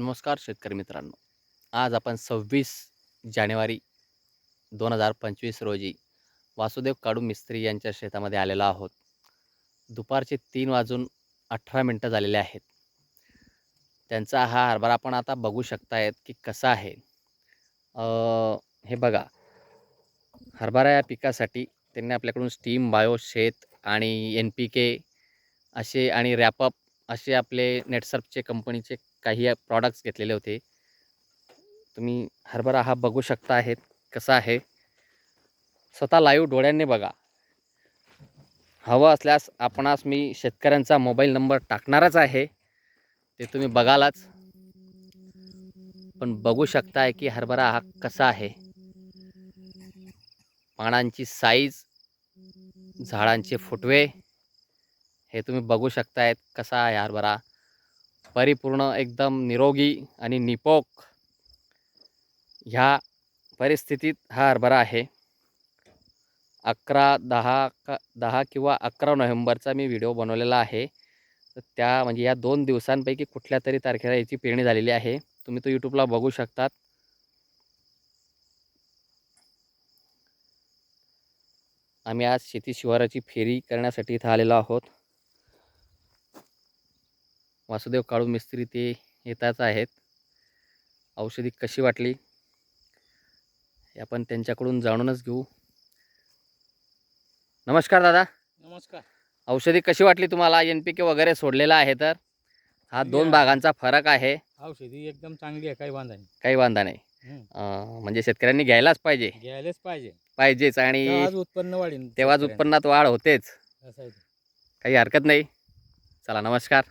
नमस्कार शेतकरी मित्रांनो. आज आपण सव्वीस जानेवारी दोन हजार पंचवीस रोजी वासुदेव काडू मिस्त्री यांच्या शेतामध्ये आलेलो आहोत. दुपारचे तीन वाजून अठरा मिनटं झालेले आहेत. त्यांचा हा हरभरा आपण आता बघू शकतायत की कसा आहे. हे बघा. हरभरा या पिकासाठी त्यांनी आपल्याकडून स्टीम बायो शेत आणि एन पी के असे आणि रॅपअप असे आपले नेटसर्फचे कंपनीचे काही प्रॉडक्ट्स घेतलेले होते. तुम्ही हरभरा हा बघू शकता आहेत कसा आहे. स्वतः लाईव्ह डोळ्यांनी बघा. हवं असल्यास आपणास मी शेतकऱ्यांचा मोबाईल नंबर टाकणारच आहे. ते तुम्ही बघालाच. पण बघू शकताय की हरभरा हा कसा आहे. पानांची साईज झाडांचे फुटवे हे तुम्ही बघू शकतायत कसा आहे हरभरा. परिपूर्ण एकदम निरोगी आणि निपोक ह्या परिस्थितीत हा हरभरा आहे. अकरा दहा का दहा किंवा अकरा नोव्हेंबरचा मी व्हिडिओ बनवलेला आहे. तर त्या म्हणजे या दोन दिवसांपैकी कुठल्या तरी तारखेला याची पेरणी झालेली आहे. तुम्ही तो यूट्यूबला बघू शकतात. आम्ही आज शेती शिवाराची फेरी करण्यासाठी इथं आलेलो आहोत. वासुदेव काळू मिस्त्री ते येताच आहेत. औषधी कशी वाटली? आपण त्यांच्याकडून जाणूनच घेऊ. नमस्कार दादा. नमस्कार. औषधी कशी वाटली तुम्हाला? एन पी के वगैरे सोडलेला आहे तर? हा दोन. भागांचा फरक आहे. औषधी एकदम चांगली आहे काही वांधा नाही. काही वांधा नाही. म्हणजे शेतकऱ्यांनी घ्यायलाच पाहिजे. घ्यायलाच पाहिजे. पाहिजेच आणि उत्पन्न वाढेल तेव्हाच. उत्पन्नात वाढ होतेच. काही हरकत नाही. चला नमस्कार.